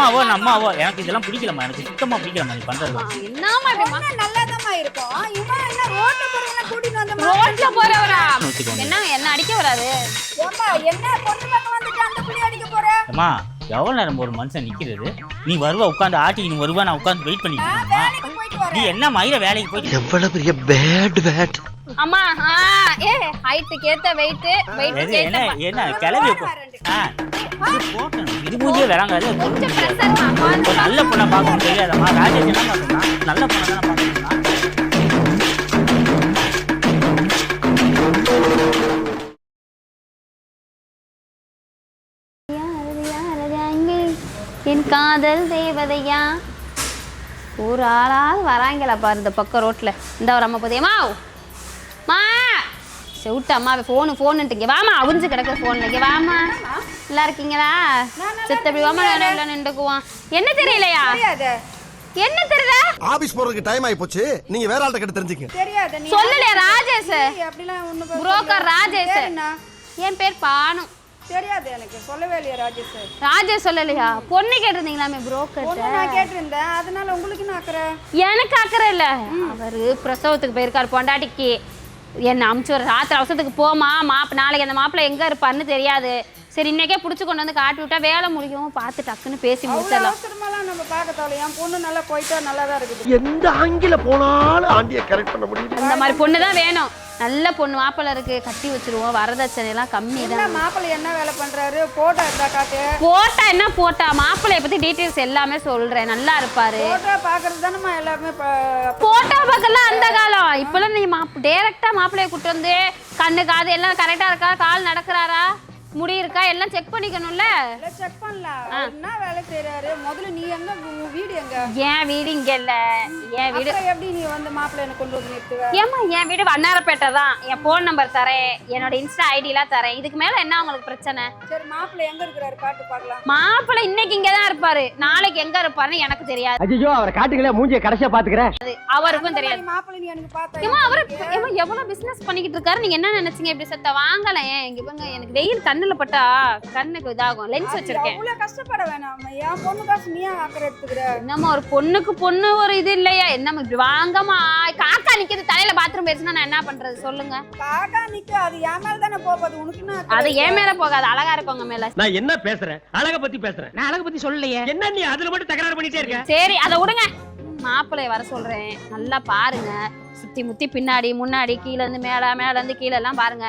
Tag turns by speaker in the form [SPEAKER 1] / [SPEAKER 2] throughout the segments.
[SPEAKER 1] அம்மாவோ நான் அம்மாவோ எனக்கு இதெல்லாம் பிடிக்கலம்மா எனக்கு சுத்தமா பிடிக்கலம்மா நீ பண்றது.
[SPEAKER 2] என்னம்மா இப்படி ம-
[SPEAKER 3] பொண்ணு நல்லாதாம்மா இருக்கும். இவன் என்ன ரோட்ல போறவன கூட்டிட்டு வந்த
[SPEAKER 2] ரோட்ல போறவரா. என்ன என்ன அடிக்க வராது?
[SPEAKER 3] ஏம்மா என்ன பொண்ணு பக்கம் வந்துட்டு அந்த புள்ளி அடிக்க போற?
[SPEAKER 1] அம்மா எவ்வளவு நேரம் ஒரு மனுஷன் நிக்கிறது? நீ வருவா உட்காந்து ஆட்டி நீ வருவா நான் உட்காந்து வெயிட் பண்ணிட்டு நீ என்ன மயிர வேலைக்கு போயிட்டு
[SPEAKER 4] எவ்வளவு பெரிய பேட் பேட்
[SPEAKER 2] அம்மா ஆ, ஏ ஹைட்டுக்கு ஏத்த வெயிட்
[SPEAKER 1] எது, என்ன என்ன கிளம்பி ஆ, இது போட்டணும். இது மூஞ்சியே வராங்காது ஒரு நல்ல பொண்ணை பார்க்க தெரியாதம்மா ராஜேஷ் என்ன பார்க்கலாம் நல்ல பொண்ணை தான் பார்க்கணும்.
[SPEAKER 2] என் காதல் தேவதையா? ஒரு ஆளால் வராங்களா பாரு இந்த பக்கம் ரோட்டில் இந்த ஒரு அம்மா போதேமா செவிட்டு அம்மா ஃபோனு ஃபோனுன்ட்டு இங்கே வாமா அவிஞ்சு கிடக்குற ஃபோனில் இங்கே வாமா நல்லா இருக்கீங்களா? சித்தப்படி வாமா நின்றுக்குவான். என்ன தெரியலையா?
[SPEAKER 3] தெரியாது.
[SPEAKER 2] என்ன தெரியல
[SPEAKER 4] ஆபீஸ் போறதுக்கு டைம் ஆயி போச்சு நீங்க வேற ஆள்கிட்ட கிட்ட தெரிஞ்சுக்க
[SPEAKER 3] தெரியாது நீ
[SPEAKER 2] சொல்லலையா ராஜேஷ்?
[SPEAKER 3] அப்படிலாம் ஒண்ணு
[SPEAKER 2] புரோக்கர் ராஜேஷ். என் பேர் பானு.
[SPEAKER 3] தெரியாது எனக்கு சொல்லவே இல்லையா ராஜேஷ்.
[SPEAKER 2] ராஜேஷ் சொல்லலையா? பொண்ணு கேட்டிருந்தீங்களாமே புரோக்கர்
[SPEAKER 3] பொண்ணு நான் கேட்டிருந்தேன். அதனால உங்களுக்கு நான் அக்கறை
[SPEAKER 2] எனக்கு அக்கறை இல்லை. அவர் பிரசவத்துக்கு போயிருக்காரு பொண்டாட்டிக்கு. என்ன அமுச்சு ஒரு ராத்திரி அவசரத்துக்கு போமா மாப் நாளைக்கு அந்த மாப்பிள்ளை எங்கே இருப்பாருன்னு தெரியாது. சரி இன்னைக்கே பிடிச்சி கொண்டு வந்து காட்டி விட்டா வேலை முடியும். பார்த்து டக்குன்னு பேசி முடிச்சிடலாம்.
[SPEAKER 3] அவசரமாலாம் நம்ம பார்க்க தேவையில்ல. என் பொண்ணு நல்லா போயிட்டா நல்லா தான் இருக்குது.
[SPEAKER 4] எந்த ஆங்கில போனாலும் ஆண்டிய கரெக்ட் பண்ண முடியுது.
[SPEAKER 2] அந்த மாதிரி பொண்ணு தான் வேணும். நல்ல பொண்ணு மாப்பிள்ளை இருக்கு. கட்டி வச்சிருவோம். வரதட்சணை எல்லாம் கம்மி
[SPEAKER 3] என்ன
[SPEAKER 2] தான்.
[SPEAKER 3] மாப்பிள்ளை என்ன வேலை பண்றாரு? போட்டோ இருந்தா காட்டு.
[SPEAKER 2] போட்டா என்ன போட்டா மாப்பிள்ளைய பத்தி டீட்டெயில்ஸ் எல்லாமே சொல்றேன். நல்லா இருப்பாரு.
[SPEAKER 3] போட்டோ பாக்குறது தானே எல்லாருமே
[SPEAKER 2] போட்டோ பார்க்கலாம் அந்த காலம். இப்பெல்லாம் நீ மாப் டேரக்டா மாப்பிள்ளைய கூட்டு வந்து கண்ணு காது எல்லாம் கரெக்டா இருக்கா? கால் நடக்கிறாரா? முடி இருக்கா? எல்லாம் செக் பண்ணிக்கணும்ல?
[SPEAKER 3] எல்லாம் செக் பண்ணலாம் என்ன வேலை செய்யறாரு முதல்ல நீ எங்க வீடு எங்க?
[SPEAKER 2] என் வீடு இங்க இல்ல. என் வீடு
[SPEAKER 3] எப்படி நீ வந்து மாப்பிள்ளை எனக்கு கொண்டு வந்து நிறுத்துவ?
[SPEAKER 2] ஏமா என் வீடு வண்ணாரப்பேட்டை தான். என் ஃபோன் நம்பர் தரேன். என்னோட இன்ஸ்டா ஐடிலாம் தரேன். இதுக்கு மேல என்ன உங்களுக்கு பிரச்சனை?
[SPEAKER 3] சரி மாப்பிள்ளை எங்க இருக்கிறாரு? காட்டு பார்க்கலாம்
[SPEAKER 2] மாப்பிள்ளை இன்னைக்கு இங்க தான் இருப்பாரு நாளைக்கு எங்க இருப்பாருன்னு எனக்கு தெரியாது.
[SPEAKER 5] ஐயோ அவரை காட்டுங்களே மூஞ்சிய கடைசியா பாத்துக்கிறேன்
[SPEAKER 2] அவருக்கும் தெரியாது.
[SPEAKER 3] மாப்பிள்ளை நீ எனக்கு பார்த்தா
[SPEAKER 2] ஏமா அவரு ஏமா எவ்வளவு பிசினஸ் பண்ணிக்கிட்டு இருக்காரு? நீங்க என்ன நினைச்சீங்க இப்படி சத்த? வாங்கல ஏன்? இங்க பாருங்க எனக்கு வெயில் கண்ணுல பட்டா கண்ணுக்கு இதாகும். லென்ஸ் வச்சிருக்கேன்.
[SPEAKER 3] அவ்வளவு கஷ்டப்பட வேணாம். என் பொண்ணு காசு நீ ஏன் அக்கறை எடுத்துக்கிற.
[SPEAKER 2] என்னம்மா ஒரு பொண்ணுக்கு பொண்ணு ஒரு இது இல்லையா? என்னம்மா இப்படி வாங்கம்மா காக்கா நிக்குது பாத்ரூம் போயிருச்சுன்னா நான் என்ன பண்றது? சொல்லுங்க.
[SPEAKER 3] காக்கா நிக்க. அது என் மேல தானே போகுது. உனக்கு?
[SPEAKER 2] அது ஏன் மேல போகாது. அழகா இருக்கவங்க மேல.
[SPEAKER 5] நான் என்ன பேசுறேன்? அழக பத்தி பேசுறேன். நான் அழக பத்தி சொல்லலையே. என்ன நீ அதுல மட்டும் தகராறு பண்ணிட்டே இருக்க?
[SPEAKER 2] சரி அதை விடுங்க. மாப்பிள்ளைய வர சொல்றேன். நல்லா பாருங்க. சுத்தி முத்தி பின்னாடி முன்னாடி கீழ இருந்து மேல மேல இருந்து கீழ எல்லாம் பாருங்க.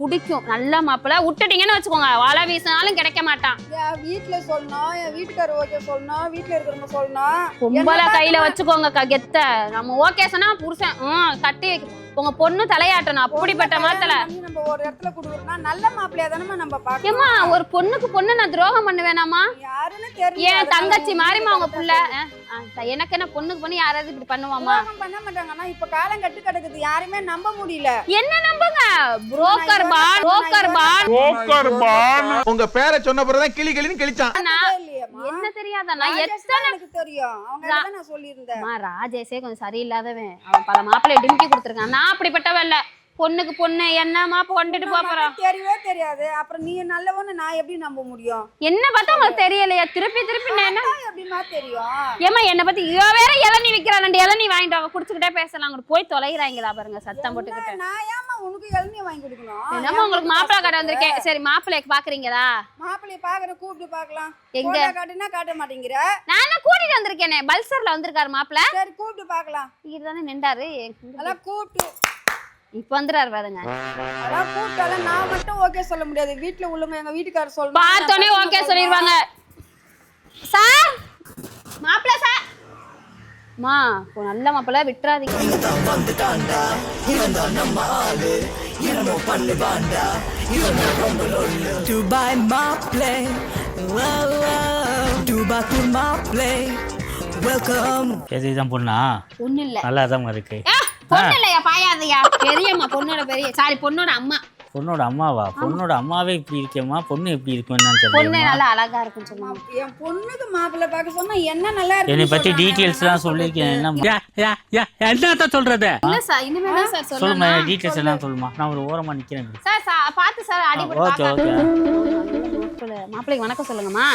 [SPEAKER 2] பிடிக்கும். நல்ல மாப்பிள்ளை விட்டுட்டீங்கன்னு வச்சுக்கோங்க. வலை வீசினாலும் கிடைக்க மாட்டான்.
[SPEAKER 3] என் வீட்டுல சொல்லணும் என் வீட்டுக்காரர் ஓகே சொல்லணும் வீட்டுல இருக்கிறவங்க சொல்லணும்
[SPEAKER 2] கும்பல கையில வச்சுக்கோங்க கெத்த. நம்ம ஓகே சொன்னா புருஷன் ம் கட்டி உங்க பொண்ணு தலையாட்டணும். அப்படிப்பட்ட மாத்தல
[SPEAKER 3] நம்ம ஒரு இடத்துல கொடுக்குறோம்னா நல்ல மாப்பிள்ளையா தானே நம்ம பார்க்கணும்.
[SPEAKER 2] ஏமா ஒரு பொண்ணுக்கு பொண்ணு நான் துரோகம் பண்ணுவேனாமா
[SPEAKER 3] யாருன்னு தெரியல.
[SPEAKER 2] ஏன் தங்கச்சி மாறிமா உங்க புள்ள? எனக்கு என்ன பொண்ணுக்கு பொண்ணு யாராவது இப்படி பண்ணுவாமா
[SPEAKER 3] பண்ண மாட்டாங்க. ஆனா இப்ப காலம் கட்டு கிடக்குது. யாருமே நம்ப முடியல.
[SPEAKER 2] என்ன நம்புங்க? Broker ban broker ban.
[SPEAKER 6] உங்க பேரை சொன்ன பிறகுதான் கிளி கிளின்னு கிழிச்சான்.
[SPEAKER 2] என்ன தெரியாதா நான் எத்தனை
[SPEAKER 3] தான் எனக்கு தெரியும். அவங்க தான் நான் சொல்லியிருந்தேன்.
[SPEAKER 2] ராஜேஷே கொஞ்சம் சரியில்லாதவன். அவன் பல மாப்பிள்ளை டிமிக்கி கொடுத்துருக்கான். நான் அப்படிப்பட்டவன் இல்ல. பொண்ணுக்கு பொண்ணு என்னமா கொண்டுட்டு போறோம்
[SPEAKER 3] தெரியவே தெரியாது. அப்புறம் நீ நல்லவன்னு நான் எப்படி நம்ப முடியும்?
[SPEAKER 2] என்ன பார்த்தா உங்களுக்கு தெரியலையா? திருப்பி திருப்பி நான்
[SPEAKER 3] எப்படிமா தெரியும்?
[SPEAKER 2] ஏமா என்ன பத்தி இவ வேற இளநீ விக்கிறான் ரெண்டு இளநீ வாங்கிட்டு அவங்க குடிச்சுக்கிட்டே பேசலாம். அங்க போய் தொலைகிறாங்களா பாருங்க சத்தம் போட்டுக்கிட்டு.
[SPEAKER 3] நான் ஏமா உனக்கு இளநீ வாங்கி கொடுக்கணும்?
[SPEAKER 2] என்னமோ உங்களுக்கு மாப்பிள்ளை கடை வந்திருக்கேன் சரி மாப்பிள்ளைக்கு பாக்குறீங்களா?
[SPEAKER 3] மாப்பிள்ளைய பாக்குற கூப்பிட்டு பார்க்கலாம்
[SPEAKER 2] எங்க?
[SPEAKER 3] காட்டுனா காட்ட மாட்டேங்கிற.
[SPEAKER 2] நான் கூட்டிட்டு வந்திருக்கேனே? பல்சர்ல வந்திருக்காரு மாப்பிள்ளை
[SPEAKER 3] சரி கூப்பிட்டு பார்க்கலாம்
[SPEAKER 2] இங்க தானே நின்றாரு.
[SPEAKER 3] அதெல்லாம் கூப்பிட்டு
[SPEAKER 2] இப்ப வந்துறாரு பாருங்க.
[SPEAKER 3] அதெல்லாம் கூப்பிட்டாலும் நான் மட்டும் ஓகே சொல்ல முடியாது. வீட்டுல உள்ளவங்க எங்க வீட்டுக்காரர் சொல்லணும்
[SPEAKER 2] பார்த்தோன்னே
[SPEAKER 3] நான்
[SPEAKER 2] ஓகே சொல்லிடுவாங்க சார் மாப்பிள்ள சார். மா இப்போ நல்ல மாப்பிள்ள விட்டுறாதீங்க.
[SPEAKER 7] wow. Dubai to Maple, welcome.
[SPEAKER 1] எது தான் பொண்ணா?
[SPEAKER 2] ஒண்ணு இல்ல
[SPEAKER 1] நல்லா தான் இருக்கு
[SPEAKER 2] பொண்ணு இல்லையா பாயாதையா? பெரியம்மா பொண்ணோட பெரிய சாரி பொண்ணோட அம்மா.
[SPEAKER 1] பொண்ணோட அம்மாவா? பொண்ணோட அம்மாவே இப்படி இருக்கேம்மா? பொண்ணு எப்படி இருக்கும் என்னன்னு
[SPEAKER 2] பொண்ணு நல்லா அழகா இருக்குன்னு சொன்னாங்க
[SPEAKER 3] என் பொண்ணுக்கு மாப்பிள்ளை பார்க்க சொன்னா என்ன நல்லா
[SPEAKER 1] என்னை
[SPEAKER 3] இருக்குன்னு
[SPEAKER 1] பத்தி. டீட்டெயில்ஸ் எல்லாம் சொல்லியிருக்கேன். என்ன
[SPEAKER 5] என்னத்த சொல்றது?
[SPEAKER 2] இல்ல சார் இனிமே தான் சார்
[SPEAKER 1] எல்லாம் சொல்லுமா நான் ஒரு ஓரமா நிக்கிறேன்.
[SPEAKER 2] சார் சா- பார்த்து சார் அடிபட்டு
[SPEAKER 1] ஓகே.
[SPEAKER 2] மாப்பிள்ளைக்கு வணக்கம் சொல்லுங்கம்மா.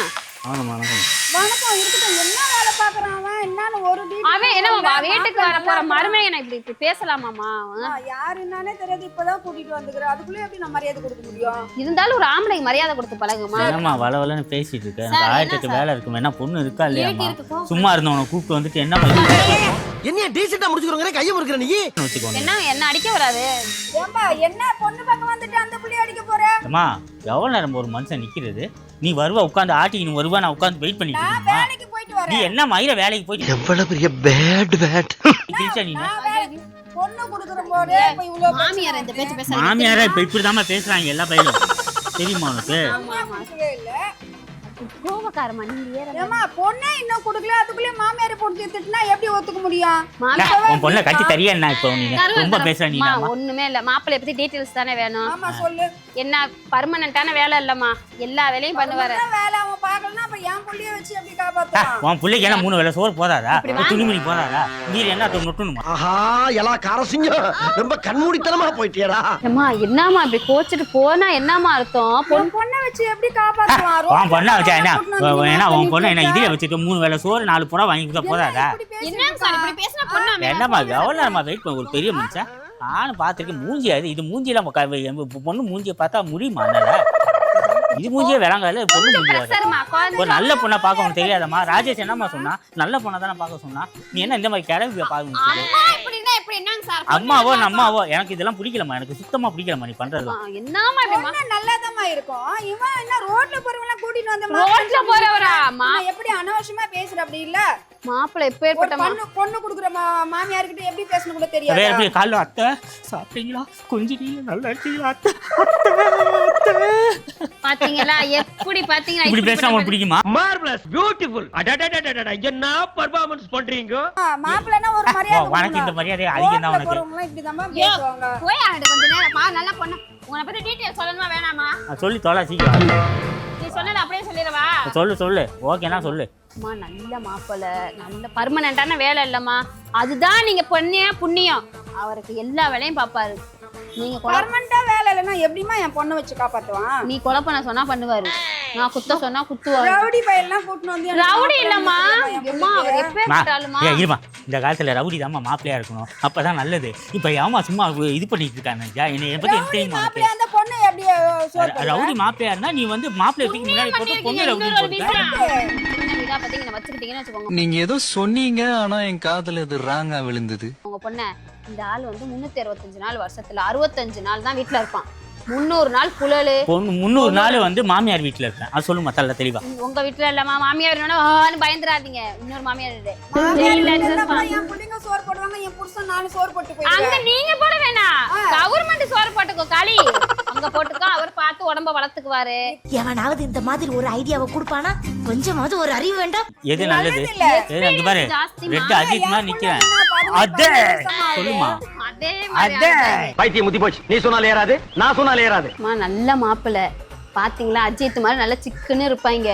[SPEAKER 1] ஆமாம்மா வணக்கம்.
[SPEAKER 3] வணக்கம் இருக்கட்டும். என்ன வேலை பாக்குறான் அவன்? என்னன்னு ஒரு detail
[SPEAKER 2] அவன் என்ன
[SPEAKER 3] சொல்லல.
[SPEAKER 2] வீட்டுக்கு வர போற
[SPEAKER 3] மாப்பிள்ளை
[SPEAKER 2] மருமையை இப்படி இப்படி பேசலாமாமா
[SPEAKER 3] ஆ, யாரு என்னன்னே தெரியாது. இப்பதான் கூட்டிட்டு வந்துக்கிறேன் அதுக்குள்ளே எப்படி நான் மரியாதை கொடுக்க முடியும்?
[SPEAKER 2] இருந்தாலும் ஒரு ஆம்பளைக்கு மரியாதை கொடுத்து பழகுமா?
[SPEAKER 1] என்னம்மா வள வளன்னு பேசிட்டு இருக்க.
[SPEAKER 2] சார்,
[SPEAKER 1] எனக்கு
[SPEAKER 2] என்ன
[SPEAKER 1] ஆயிரத்தி? வேலை இருக்குமே என்ன பொண்ணு இருக்கா
[SPEAKER 2] இருக்கு.
[SPEAKER 1] சும்மா இருந்தவனை கூப்பிட்டு வந்துட்டு என்ன பண்ணி
[SPEAKER 4] என்னைய டீசெண்டா முடிச்சுக்கிறோங்க கையை முறுக்கிற நீ?
[SPEAKER 2] என்ன என்ன அடிக்க வராது?
[SPEAKER 3] ஏம்பா என்ன பொண்ணு பக்கம் வந்துட்டு அந்த புள்ளி அடிக்க போற
[SPEAKER 1] அம்மா எவ்வளவு நேரம் ஒரு மனுஷன் நிக்கிறது? நீ வருவா உட்காந்து ஆட்டிக்கின்னு வருவா நான் உட்காந்து வெயிட் பண்ணிட்டு நீ என்ன மயிர வேலைக்கு போயிட்டு
[SPEAKER 4] எவ்வளவு பெரிய பேட் பேட்
[SPEAKER 2] மாமியார் இந்த பேச்சு பேச
[SPEAKER 1] மாமியாரா இப்ப இப்படிதாம்மா பேசுறாங்க எல்லா பையனும். தெரியுமா உனக்கு?
[SPEAKER 2] கோபக்காரமா நீங்க ஏற
[SPEAKER 3] ஏமா பொண்ணே இன்னும் கொடுக்கல அதுக்குள்ளே மாமியாரை போட்டு திட்டுனா எப்படி ஒத்துக்க முடியும்?
[SPEAKER 2] மாமியார்
[SPEAKER 1] உன் பொண்ணை கட்டி தரியா என்ன இப்போ நீ? ரொம்ப. பேசுற நீ
[SPEAKER 2] ஒண்ணுமே இல்ல. மாப்பிள்ளை பத்தி டீடைல்ஸ் தானே வேணும்.
[SPEAKER 3] ஆமா சொல்லு.
[SPEAKER 2] என்ன பர்மனண்டான வேலை இல்லம்மா. எல்லா வேலையும் பண்ணுவாரு.
[SPEAKER 3] என்ன வேலை அவன் பாக்கலன்னா அப்ப என் புள்ளிய வச்சு எப்படி காப்பாத்துவான்?
[SPEAKER 1] உன் பிள்ளைக்கு என்ன மூணு வேலை சோறு போதாதா? துணிமணி போதாதா? நீர் என்ன தொ- நொட்டணுமா?
[SPEAKER 4] ஆஹா எல்லா காரசிங்கம் ரொம்ப கண்மூடித்தனமா போயிட்டியடா.
[SPEAKER 2] அம்மா என்னம்மா இப்படி கோச்சிட்டு போனா என்னம்மா அர்த்தம்? பொண்ணு
[SPEAKER 3] பொண்ணை வச்சு எப்படி காப்பாத்துவான்?
[SPEAKER 1] உன் பொண்ணை வச்சா என்ன? ஏன்னா உன் பொண்ணை என்ன இதில் வச்சுட்டு மூணு வேலை சோறு நாலு புறா வாங்கி கொடுத்தா போதாதா? என்னம்மா எவ்வளோ நேரமா வெயிட் பண்ண ஒரு பெரிய மனுஷன். நானும் பார்த்துருக்கேன் மூஞ்சி அது இது மூஞ்சியெல்லாம் பொண்ணு மூஞ்சியை பார்த்தா முடியுமா இது மூஞ்சியே விளங்காது பொண்ணு மூஞ்சி ஒரு நல்ல பொண்ணை பார்க்க உனக்கு தெரியாதம்மா? ராஜேஷ் என்னம்மா சொன்னா? நல்ல பொண்ணை தானே பார்க்க சொன்னா? நீ என்ன இந்த மாதிரி கிளம்பி பார்க்க அம்மாவோ நம்மாவோ? எனக்கு இதெல்லாம் பிடிக்கலம்மா. எனக்கு சுத்தமா பிடிக்கலம்மா நீ பண்றதுலாம்
[SPEAKER 2] அம்மா, என்னம்மா இப்படி மா-
[SPEAKER 3] பொண்ணு நல்லாதாம்மா இருக்கும். இவன் என்ன ரோட்ல போறவங்க கூட்டிட்டு வந்து
[SPEAKER 2] ரோட்ல போறவரா? மா
[SPEAKER 3] நான் எப்படி அனாவசியமா பேசுற? அப்படி இல்ல.
[SPEAKER 2] மாப்பிள்ளை எப்பேற்பட்ட
[SPEAKER 3] பொண்ணு பொண்ணு குடுக்குற மாமியார் கிட்ட எப்படி பேசணும் கூட தெரியாது.
[SPEAKER 1] எப்படி காலைல அத்தை சாப்பிட்டீங்களா? கொஞ்சம் நீங்க நல்லா இருக்கீங்களா அத்தை? அத்தை, அத்தை.
[SPEAKER 2] பாத்தீங்களா? எப்படி பாத்தீங்களா?
[SPEAKER 1] இப்படி பேசினா உனக்கு பிடிக்குமா?
[SPEAKER 5] மார்வலஸ் பியூட்டிஃபுல் அடடடடடட என்ன பெர்ஃபார்மன்ஸ் பண்றீங்க
[SPEAKER 3] மாப்பிள்ளனா ஒரு மரியாதை
[SPEAKER 1] உனக்கு இந்த மரியாதை அதிகம் தான் உனக்கு
[SPEAKER 3] போறவங்க இப்படிதான் பேசுவாங்க
[SPEAKER 2] போய் ஆடு கொஞ்ச நேரம் பா நல்லா பொண்ணு உன்னை பத்தி டீடைல் சொல்லணுமா வேணாமா
[SPEAKER 1] சொல்லி தொலை சீக்கிரம்
[SPEAKER 2] சொன்னது அப்படியே சொல்லிடவா?
[SPEAKER 1] சொல்லு சொல்லு. ஓகேனா சொல்லு.
[SPEAKER 2] அம்மா நல்ல மாப்பிள்ளை. நல்ல பர்மனண்டான வேலை இல்லம்மா. அதுதான் நீங்க பொண்ணிய புண்ணியம். அவருக்கு எல்லா வேலையும் பாப்பாரு நீங்க கொலை
[SPEAKER 3] பர்மனண்டா வேலை இல்லைன்னா எப்படிமா என் பொண்ணை வச்சு காப்பாத்துவான்?
[SPEAKER 2] நீ கொலை பண்ண சொன்னா பண்ணுவாரு. நான் குத்த சொன்னா குத்துவாரு.
[SPEAKER 3] ரவுடி பையெல்லாம் கூட்டிட்டு வந்து
[SPEAKER 2] ரவுடி இல்லம்மா. அம்மா அவர்
[SPEAKER 3] புள்ளைய.
[SPEAKER 2] எப்பே
[SPEAKER 1] மா,
[SPEAKER 2] ஆளுமா
[SPEAKER 1] ஏய், இருமா. இந்த காலத்துல ரவுடி தாம்மா மாப்பிள்ளையா இருக்கணும். அப்பதான் நல்லது. இப்ப ஏமா சும்மா இது பண்ணிட்டு இருக்காங்க என்னை பத்தி எனக்கு தெரியுமா ரவுடி மாப்பிள்ளையா இருந்தா நீ வந்து மாப்பிள்ளை தூக்கி முன்னாடி போட்டு பொண்ணு ரவுடி போட்டு
[SPEAKER 8] நீங்க ஏதோ சொன்னீங்க ஆனா என் காதுல இது ராங்கா விழுந்தது.
[SPEAKER 2] உங்க பொண்ண இந்த ஆள் வந்து முன்னூத்தி அறுபத்தஞ்சு நாள் வருஷத்துல அறுபத்தஞ்சு நாள் தான் வீட்டுல இருப்பான். முந்நூறு நாள் புழலு.
[SPEAKER 1] முந்நூறு நாள் வந்து மாமியார் வீட்டுல இருக்கேன். அது சொல்லுமா தள்ள தெளிவா.
[SPEAKER 2] உங்க வீட்டுல இல்லம்மா மாமியார் வேணும்னா ஆன்னு பயந்துராதீங்க இன்னொரு மாமியார்
[SPEAKER 3] சோறு போடுவாங்க என் புருஷன் நானும் சோறு போட்டு
[SPEAKER 2] அங்க நீங்க போட வேணாம். கவர்மெண்ட் சோறு போட்டுக்கோ களி. அங்க போட்டுக்கோ அவர் பார்த்து உடம்ப வளர்த்துக்குவாரு.
[SPEAKER 9] எவனாவது இந்த மாதிரி ஒரு ஐடியாவை கொடுப்பானா? கொஞ்சமாவது ஒரு அறிவு வேண்டாம்
[SPEAKER 1] எது நல்லது? இங்க பாரு. ரெட் அஜித் மாதிரி நிக்கிறேன் அதே. சொல்லுமா.
[SPEAKER 2] அதே மாதிரி
[SPEAKER 1] அதே
[SPEAKER 5] பைத்தியம் முத்தி போச்சு. நீ சொன்னாலே ஏறாது நான் சொன்னாலே ஏறாது.
[SPEAKER 2] அம்மா நல்ல மாப்பிள்ளை. பாத்தீங்களா? அஜித் மாதிரி நல்லா சிக்குன்னு இருப்பாங்க.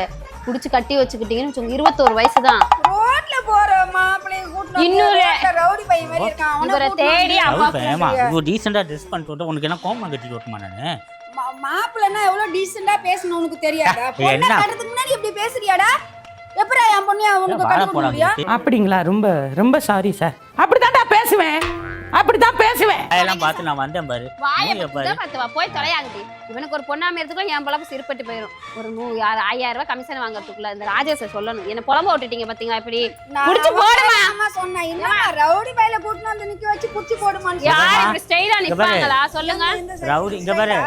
[SPEAKER 2] புடிச்சு கட்டி வச்சுக்கிட்டீங்கன்னு வச்சுக்கோங்க. இருபத்தோரு வயசு தான்
[SPEAKER 3] ரோட்ல போற மாப்பிள்ளைய கூட்டிட்டு
[SPEAKER 2] இன்னொரு-
[SPEAKER 3] ரவுடி பையன் மாதிரி இருக்கான். அவனை
[SPEAKER 2] இவரை
[SPEAKER 3] கூட்டிட்டு
[SPEAKER 2] தேடி
[SPEAKER 1] ரவுடி ஏமா இவ்வளோ டீசெண்டா ட்ரெஸ் பண்ணிட்டு உனக்கு என்ன கோமம் கட்டிட்டு வரட்டுமா நானு?
[SPEAKER 3] மா- மாப்பிள்ளைன்னா எவ்வளவு டீசெண்டா பேசணும் உனக்கு தெரியாதா? பொண்ணை
[SPEAKER 1] என்ன?
[SPEAKER 3] கட்டுறதுக்கு முன்னாடி இப்படி பேசுறியாடா? எப்படா என் பொண்ணு உனக்கு கட்ட முடியும்
[SPEAKER 10] அப்படிங்களா? ரொம்ப ரொம்ப சாரி சார் அப்படித்தான்டா பேசுவேன். அப்படித்தான் பேசுவேன்.
[SPEAKER 1] அதெல்லாம் பார்த்து நான் வந்தேன் பாரு.
[SPEAKER 2] வாயை
[SPEAKER 1] பாரு.
[SPEAKER 2] பத்து பத்துவா போய் தொலையாங்கடி இவனுக்கு ஒரு பொண்ணாம எடுத்துக்கோ என் பழப்பு சிறுப்பட்டு போயிடும் ஒரு நூ யார் ஆயிரம் ரூபாய் கமிஷன் வாங்குறதுக்குள்ள இந்த ராஜேஷை சொல்லணும். என்ன புலம்ப விட்டுட்டீங்க பாத்தீங்களா இப்படி? புடிச்சு போடுமா?
[SPEAKER 3] அம்மா சொன்னேன். என்னம்மா ரவுடி பையில கூட்டிட்டு வந்து நிக்க வச்சு புடிச்சு போடுமான்னு
[SPEAKER 2] யார்
[SPEAKER 3] சொன்னா.
[SPEAKER 2] இப்படி ஸ்டைலா. நிப்பாங்களா? சொல்லுங்க.
[SPEAKER 1] ரவுடி இங்க பாரு.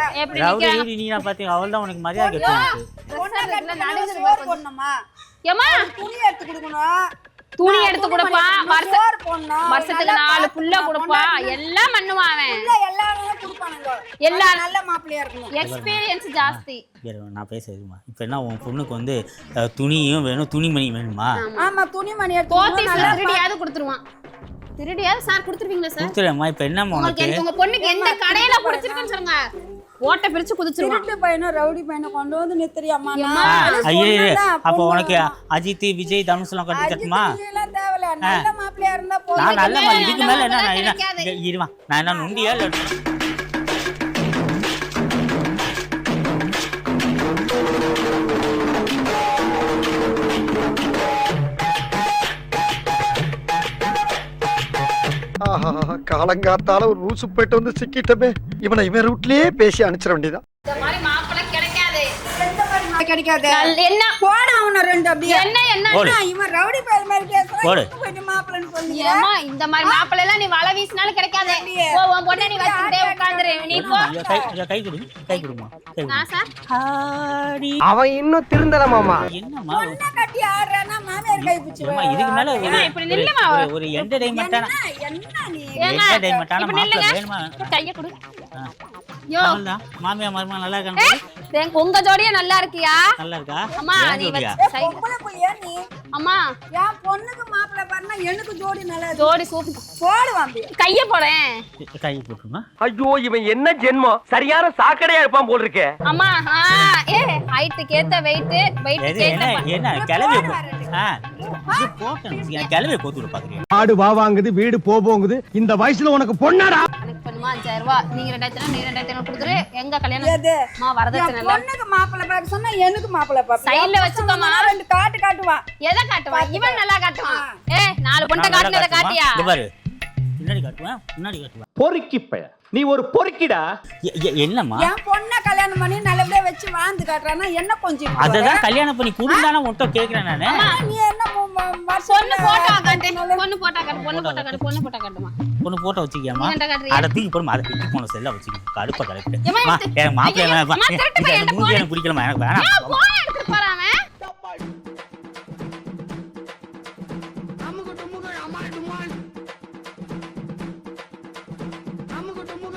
[SPEAKER 1] ரவுடி நீ நான் பாத்தீங்க அவள் தான் உனக்கு மரியாதை கட்டு
[SPEAKER 3] பொண்ணை கட்டுறதுக்கு
[SPEAKER 2] நடுங்குது
[SPEAKER 3] சோறு
[SPEAKER 2] பாரு.
[SPEAKER 3] போடணுமா?
[SPEAKER 2] ஏமா
[SPEAKER 3] துணி எடுத்து கொடுக்கணும்.
[SPEAKER 2] துணி எடுத்து கொடுப்பா. வருஷத்துக்கு நாலு புள்ள கொடுப்பா. எல்லாம் பண்ணுவான் அவன்.
[SPEAKER 3] நல்ல மாப்பிள்ளையா இருக்கணும்.
[SPEAKER 2] எக்ஸ்பீரியன்ஸ் ஜாஸ்தி.
[SPEAKER 1] நான் பேசுறதுமா இப்போ என்ன உன் பொண்ணுக்கு வந்து துணியும் வேணும் துணிமணி வேணுமா?
[SPEAKER 3] ஆமா. துணிமணி நல்லா
[SPEAKER 2] திருடியாவது கொடுத்துருவான். திருடியாவது சார் கொடுத்துருவீங்களா சார்?
[SPEAKER 1] கொடுத்துறேம்மா இப்போ என்னம்மா உனக்கு?
[SPEAKER 2] உங்க பொண்ணுக்கு எந்த கடையில பிடிச்சிருக்குன்னு சொல்லுங்க. ஓட்டை பிரிச்சு குதிச்சிருவான்.
[SPEAKER 3] திருட்டு பையனும் ரவுடி பையனும் கொண்டு வந்து
[SPEAKER 2] ஏம்மா,
[SPEAKER 1] ஐயோ அப்போ உனக்கு அஜித் விஜய் தனுஷ்லாம் கட்டி தட்டுமா?
[SPEAKER 3] எல்லாம் தேவையில்ல. நல்ல மாப்பிள்ளையா இருந்தா போதும்.
[SPEAKER 1] நான் நல்ல இதுக்கு மேல என்ன நான் இருமா நான் என்ன நுண்டியா இல்லை?
[SPEAKER 4] ஆஹா காலங்காத்தால ஒரு ரூசு போயிட்டு வந்து சிக்கிட்டமே. இவனை இவன் ரூட்லயே பேசி அனுப்பிச்சிட வேண்டியதான்
[SPEAKER 2] இந்த மாதிரி மாப்பிள்ளை கிடைக்காது
[SPEAKER 3] கிடைக்காது.
[SPEAKER 2] என்ன?
[SPEAKER 3] போட அவன ரெண்டு அப்படியே.
[SPEAKER 2] என்ன என்ன?
[SPEAKER 3] இவன் ரவுடி பையன் மாதிரி பேசுறான். மாப்பிள்ளைன்னு சொன்னீங்க
[SPEAKER 2] ஏம்மா இந்த மாதிரி மாப்பிள்ளை எல்லாம் நீ வலை வீசினாலும் கிடைக்காது. ஓ உன் பொண்ணை நீ வச்சுக்கிட்டே உட்காந்துரு. நீ போ.
[SPEAKER 1] கை ஐயா, கை கொடுமா.
[SPEAKER 5] அவன் இன்னும் திருந்தல மாமா.
[SPEAKER 1] என்னம்மா?
[SPEAKER 3] பொண்ணை கட்டி ஆடுறானா மாமியார் கை பிடிச்சி
[SPEAKER 1] ஏம்மா, இதுக்கு மேல
[SPEAKER 2] இப்படி நில்லுமா.
[SPEAKER 1] ஒரு- என்டர்டைன்மெண்டான
[SPEAKER 3] என்ன நீ?
[SPEAKER 2] இப்ப
[SPEAKER 1] மாப்பிள்ளை
[SPEAKER 2] நில்லுங்க.
[SPEAKER 1] வேணுமா?
[SPEAKER 2] கைய கொடு. யோ.
[SPEAKER 1] மாமியா மருமா நல்லா இருக்காங்க
[SPEAKER 2] ஏ, உங்க ஜோடியா நல்லா இருக்கியா?
[SPEAKER 1] நல்லா இருக்கா?
[SPEAKER 2] அம்மா நீ அம்மா.
[SPEAKER 3] என் பொண்ணுக்கு மாப்பிள்ளை பாருனா எனக்கு ஜோடி நல்லா.
[SPEAKER 2] ஜோடி சூப்
[SPEAKER 3] போடுவான்.
[SPEAKER 2] கைய போடேன்
[SPEAKER 1] கை போட்டுருமா
[SPEAKER 5] ஐயோ இவன் என்ன ஜென்மம்? சரியான சாக்கடையா இருப்பான் போல் இருக்கே
[SPEAKER 2] அம்மா ஏ ஹைட்டுக்கு ஏத்த வெயிட் வெயிட்
[SPEAKER 1] எது என்ன என்ன கிளவி போட்டேன். கோத்து விட பாக்குறீங்க
[SPEAKER 5] ஆடு வா வாங்குது வீடு போ போங்குது. இந்த வயசுல உனக்கு பொண்ணாடா?
[SPEAKER 2] பண்ணுமா அஞ்சாயிரம் ரூபாய் நீங்க ரெண்டாயிரத்தி நீ ரெண்டாயிரத்தி ஐநூறு எங்க கல்யாணம்? அம்மா வரதட்சணை இல்ல
[SPEAKER 3] பொண்ணுக்கு மாப்பிள்ளை பார்க்க சொன்னா எனக்கு மாப்பிள்ளை பார்ப்பேன்.
[SPEAKER 2] சைடுல வச்சுக்கோமா.
[SPEAKER 3] ரெண்டு காட்டு காட்டுவான்.
[SPEAKER 2] எதை காட்டுவான்? இவன் நல்லா காட்டுவான். ஏ நாலு பொண்ணை காட்டுனதை? காட்டியா?
[SPEAKER 1] இங்க பாரு. பின்னாடி காட்டுவேன் முன்னாடி காட்டுவேன்
[SPEAKER 5] பொறுக்கி பைய. நீ ஒரு பொறுக்கிடா.
[SPEAKER 1] என்னம்மா?
[SPEAKER 3] என் பொண்ணை கல்யாணம் பண்ணி நல்லபடியா வச்சு வாழ்ந்து காட்டுறானா என்ன கொஞ்சம்
[SPEAKER 1] அததான் கல்யாணம் பண்ணி கொடுந்தானே உன்ட்ட கேக்குறேன் நானு.
[SPEAKER 3] நீ என்ன
[SPEAKER 2] பொண்ணு போட்டோ காட்டு. பொண்ணு போட்டோ காட்டு பொண்ணு போட்டோ காட்டு பொண்ணு போட்டோ காட்டுமா.
[SPEAKER 1] பொண்ணு போட்டோ வச்சுக்கியாமா
[SPEAKER 2] நீ என்கிட்ட காட்டுறியா?
[SPEAKER 1] அட தூக்கி போடுமா அதை தூக்கி போன செல்ல வச்சுக்க கடுப்ப எனக்கு மாப்பிள்ளை எனக்கு மூஞ்சி. எனக்கு பிடிக்கலமா எனக்கு வேணாம்.